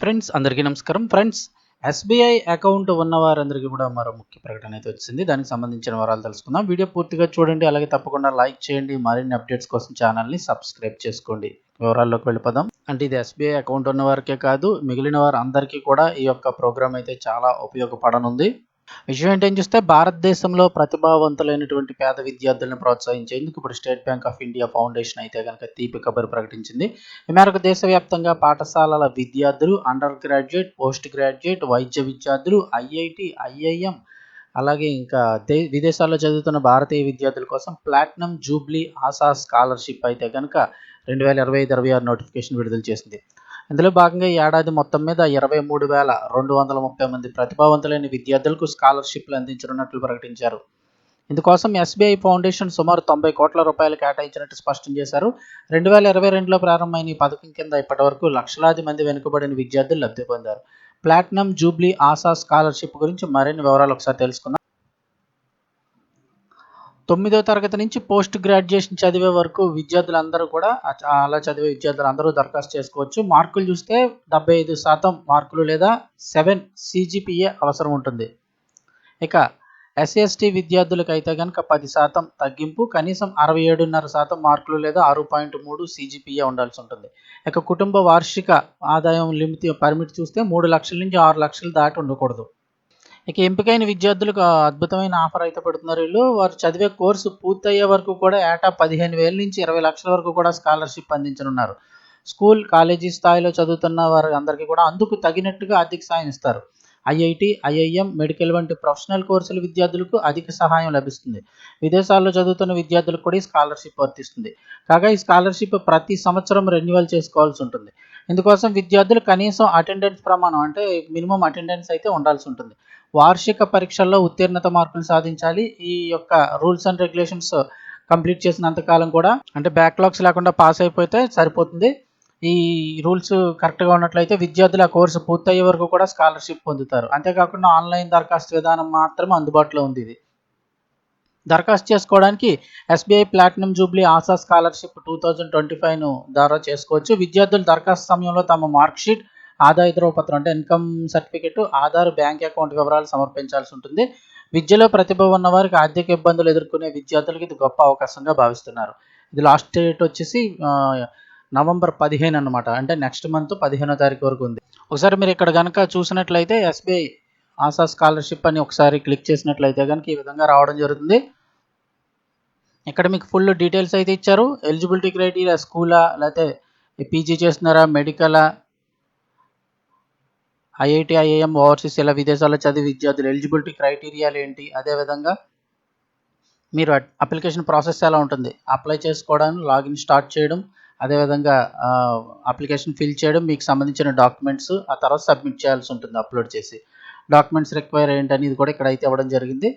Friends అందరికీ నమస్కారం. Friends SBI account ఉన్న వారందరికీ కూడా మరో ముఖ్య ప్రకటన అయితే వచ్చింది. దానికి సంబంధించిన వివరాలు తెలుసుకుందాం. వీడియో పూర్తిగా చూడండి. అలాగే తప్పకుండా లైక్ చేయండి. మరిన్ని అప్డేట్స్ కోసం ఛానల్ని సబ్స్క్రైబ్ చేసుకోండి. వివరాల్లోకి వెళ్ళిపోదాం. అంటే ఇది ఎస్బీఐ అకౌంట్ ఉన్న వారికే కాదు మిగిలిన వారు అందరికీ కూడా ఈ యొక్క ప్రోగ్రామ్ అయితే చాలా ఉపయోగపడనుంది. విషయం ఏంటని చూస్తే భారతదేశంలో ప్రతిభావంతులైనటువంటి పేద విద్యార్థులను ప్రోత్సహించేందుకు ఇప్పుడు state bank of India foundation అయితే కనుక తీపి కబురు ప్రకటించింది. ఈ మేరకు దేశవ్యాప్తంగా పాఠశాలల విద్యార్థులు అండర్ గ్రాడ్యుయేట్ పోస్ట్ గ్రాడ్యుయేట్ వైద్య విద్యార్థులు ఐఐటి ఐఐఎం అలాగే ఇంకా దే విదేశాల్లో చదువుతున్న భారతీయ విద్యార్థుల కోసం ప్లాటినం జూబ్లీ ఆశా స్కాలర్షిప్ అయితే కనుక రెండు వేల ఇరవై ఐదు ఇరవై ఆరు నోటిఫికేషన్ విడుదల చేసింది. ఇందులో భాగంగా ఈ ఏడాది మొత్తం మీద ఇరవై మూడు వేల రెండు వందల ముప్పై మంది ప్రతిభావంతులైన విద్యార్థులకు స్కాలర్షిప్లు అందించనున్నట్లు ప్రకటించారు. ఇందుకోసం ఎస్బీఐ ఫౌండేషన్ సుమారు తొంభై కోట్ల రూపాయలు కేటాయించినట్టు స్పష్టం చేశారు. రెండు వేల ఇరవై రెండులో ప్రారంభమైన ఈ పథకం కింద ఇప్పటివరకు లక్షలాది మంది వెనుకబడిన విద్యార్థులు లబ్ధి పొందారు. ప్లాటినం జూబ్లీ ఆశా స్కాలర్షిప్ గురించి మరిన్ని వివరాలు ఒకసారి తెలుసుకుందాం. తొమ్మిదో తరగతి నుంచి పోస్ట్ గ్రాడ్యుయేషన్ చదివే వరకు విద్యార్థులందరూ కూడా అలా చదివే విద్యార్థులు అందరూ దరఖాస్తు చేసుకోవచ్చు. మార్కులు చూస్తే డెబ్బై ఐదు శాతం మార్కులు లేదా సెవెన్ సిజిపిఏ అవసరం ఉంటుంది. ఇక ఎస్ఎస్టీ విద్యార్థులకు అయితే కనుక పది శాతం తగ్గింపు కనీసం అరవై ఏడున్నర శాతం మార్కులు లేదా ఆరు పాయింట్ మూడు సిజిపిఏ ఉండాల్సి ఉంటుంది. ఇక కుటుంబ వార్షిక ఆదాయం లిమిట్ పరిమితి చూస్తే మూడు లక్షల నుంచి ఆరు లక్షలు దాటి ఉండకూడదు. ఇక ఎంపికైన విద్యార్థులకు అద్భుతమైన ఆఫర్ అయితే పెడుతున్నారు వీళ్ళు. వారు చదివే కోర్సు పూర్తయ్యే వరకు కూడా ఏటా పదిహేను వేల నుంచి ఇరవై లక్షల వరకు కూడా స్కాలర్షిప్ అందించనున్నారు. స్కూల్ కాలేజీ స్థాయిలో చదువుతున్న వారు అందరికీ కూడా అందుకు తగినట్టుగా ఆర్థిక సాయం ఇస్తారు. ఐఐటి ఐఐఎం మెడికల్ వంటి ప్రొఫెషనల్ కోర్సుల విద్యార్థులకు అధిక సహాయం లభిస్తుంది. విదేశాల్లో చదువుతున్న విద్యార్థులకు కూడా ఈ స్కాలర్షిప్ వర్తిస్తుంది. కాగా ఈ స్కాలర్షిప్ ప్రతి సంవత్సరం రెన్యువల్ చేసుకోవాల్సి ఉంటుంది. ఇందుకోసం విద్యార్థులు కనీసం అటెండెన్స్ ప్రమాణం అంటే మినిమం అటెండెన్స్ అయితే ఉండాల్సి ఉంటుంది. వార్షిక పరీక్షల్లో ఉత్తీర్ణత మార్కులు సాధించాలి. ఈ యొక్క రూల్స్ అండ్ రెగ్యులేషన్స్ కంప్లీట్ చేసినంతకాలం కూడా అంటే బ్యాక్లాగ్స్ లేకుండా పాస్ అయిపోతే సరిపోతుంది. ఈ రూల్స్ కరెక్ట్గా ఉన్నట్లయితే విద్యార్థులు ఆ కోర్సు పూర్తయ్యే వరకు కూడా స్కాలర్షిప్ పొందుతారు. అంతేకాకుండా ఆన్లైన్ దరఖాస్తు విధానం మాత్రం అందుబాటులో ఉంది ఇది. దరఖాస్తు చేసుకోవడానికి SBI platinum jubilee Asha scholarship two thousand twenty ఫైవ్ను ద్వారా చేసుకోవచ్చు. విద్యార్థులు దరఖాస్తు సమయంలో తమ మార్క్షీట్ ఆదాయ ధ్రువపత్రం అంటే income certificate Aadhaar bank account వివరాలు సమర్పించాల్సి ఉంటుంది. విద్యలో ప్రతిభ ఉన్న వారికి ఆర్థిక ఇబ్బందులు ఎదుర్కొనే విద్యార్థులకు ఇది గొప్ప అవకాశంగా భావిస్తున్నారు. ఇది లాస్ట్ డేట్ వచ్చేసి నవంబర్ పదిహేను అనమాట అంటే నెక్స్ట్ మంత్ పదిహేనో తారీఖు వరకు ఉంది. ఒకసారి మీరు ఇక్కడ కనుక చూసినట్లయితే ఎస్బీఐ ఆశా స్కాలర్షిప్ అని ఒకసారి క్లిక్ చేసినట్లయితే కనుక ఈ విధంగా రావడం జరుగుతుంది. ఇక్కడ మీకు ఫుల్ డీటెయిల్స్ అయితే ఇచ్చారు. ఎలిజిబిలిటీ క్రైటీరియా స్కూలా లేకపోతే పీజీ చేస్తున్నారా మెడికలా ఐఐటి ఐఐఎం ఓవర్సీస్ ఇలా విదేశాల్లో చదివి విద్యార్థులు ఎలిజిబిలిటీ క్రైటీరియాలు ఏంటి? అదేవిధంగా మీరు అప్లికేషన్ ప్రాసెస్ ఎలా ఉంటుంది? అప్లై చేసుకోవడానికి లాగిన్ స్టార్ట్ చేయడం అదేవిధంగా అప్లికేషన్ ఫిల్ చేయడం మీకు సంబంధించిన డాక్యుమెంట్స్ ఆ తర్వాత సబ్మిట్ చేయాల్సి ఉంటుంది అప్లోడ్ చేసి. డాక్యుమెంట్స్ రిక్వైర్ ఏంటని ఇది కూడా ఇక్కడ అయితే ఇవ్వడం జరిగింది.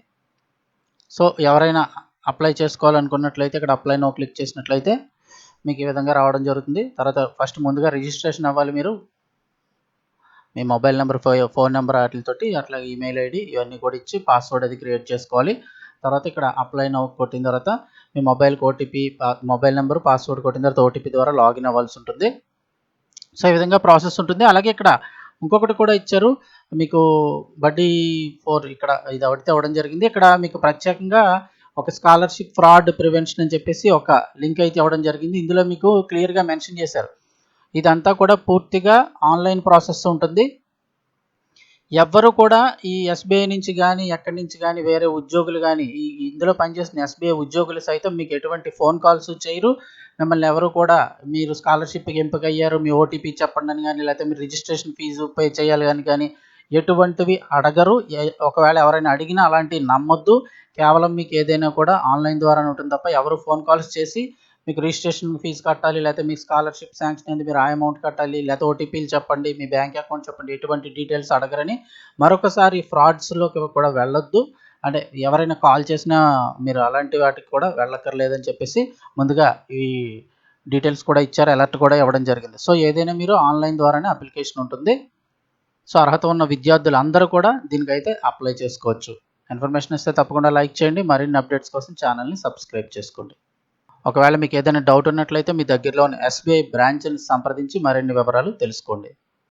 సో ఎవరైనా అప్లై చేసుకోవాలనుకున్నట్లయితే ఇక్కడ అప్లై నో క్లిక్ చేసినట్లయితే మీకు ఈ విధంగా రావడం జరుగుతుంది. తర్వాత ఫస్ట్ ముందుగా రిజిస్ట్రేషన్ అవ్వాలి మీరు. మీ మొబైల్ నెంబర్ ఫోన్ నెంబర్ వాటితోటి అట్లా ఈమెయిల్ ఐడి ఇవన్నీ కూడా ఇచ్చి పాస్వర్డ్ అది క్రియేట్ చేసుకోవాలి. తర్వాత ఇక్కడ అప్లై నౌ కొట్టిన తర్వాత మీ మొబైల్కి ఓటీపీ మొబైల్ నెంబర్ పాస్వర్డ్ కొట్టిన తర్వాత ఓటీపీ ద్వారా లాగిన్ అవ్వాల్సి ఉంటుంది. సో ఈ విధంగా ప్రాసెస్ ఉంటుంది. అలాగే ఇక్కడ ఇంకొకటి కూడా ఇచ్చారు. మీకు బడ్డీ ఫోర్ ఇక్కడ ఇది ఒకటి అవ్వడం జరిగింది. ఇక్కడ మీకు ప్రత్యేకంగా ఒక స్కాలర్షిప్ ఫ్రాడ్ ప్రివెన్షన్ అని చెప్పేసి ఒక లింక్ అయితే ఇవ్వడం జరిగింది. ఇందులో మీకు క్లియర్గా మెన్షన్ చేశారు. ఇదంతా కూడా పూర్తిగా ఆన్లైన్ ప్రాసెస్ ఉంటుంది. ఎవ్వరు కూడా ఈ ఎస్బీఐ నుంచి కానీ ఎక్కడి నుంచి కానీ వేరే ఉద్యోగులు కానీ ఈ ఇందులో పనిచేసిన ఎస్బీఐ ఉద్యోగులు సైతం మీకు ఎటువంటి ఫోన్ కాల్స్ చేయరు. మిమ్మల్ని ఎవరు కూడా మీరు స్కాలర్షిప్కి ఎంపిక అయ్యారు మీ ఓటీపీ చెప్పండి అని కానీ లేకపోతే మీరు రిజిస్ట్రేషన్ ఫీజు పే చేయాలి కానీ కానీ ఎటువంటివి అడగరు. ఒకవేళ ఎవరైనా అడిగినా అలాంటివి నమ్మొద్దు. కేవలం మీకు ఏదైనా కూడా ఆన్లైన్ ద్వారా ఉంటుంది తప్ప ఎవరు ఫోన్ కాల్స్ చేసి మీకు రిజిస్ట్రేషన్ ఫీజు కట్టాలి లేకపోతే మీకు స్కాలర్షిప్ శాంక్షన్ అయింది మీరు ఆ అమౌంట్ కట్టాలి లేకపోతే ఓటీపీలు చెప్పండి మీ బ్యాంక్ అకౌంట్ చెప్పండి ఎటువంటి డీటెయిల్స్ అడగరని మరొకసారి ఫ్రాడ్స్లోకి కూడా వెళ్ళొద్దు. అంటే ఎవరైనా కాల్ చేసినా మీరు అలాంటి వాటికి కూడా వెళ్ళక్కర్లేదని చెప్పేసి ముందుగా ఈ డీటెయిల్స్ కూడా ఇచ్చారు అలర్ట్ కూడా ఇవ్వడం జరిగింది. సో ఏదైనా మీరు ఆన్లైన్ ద్వారానే అప్లికేషన్ ఉంటుంది. సో అర్హత ఉన్న విద్యార్థులు అందరూ కూడా దీనికైతే అప్లై చేసుకోవచ్చు. ఇన్ఫర్మేషన్ ఇస్తే తప్పకుండా లైక్ చేయండి. మరిన్ని అప్డేట్స్ కోసం ఛానల్ని సబ్స్క్రైబ్ చేసుకోండి. ఒకవేళ మీకు ఏదైనా డౌట్ ఉన్నట్లయితే మీ దగ్గరలో ఉన్న ఎస్బీఐ బ్రాంచ్ని సంప్రదించి మరిన్ని వివరాలు తెలుసుకోండి.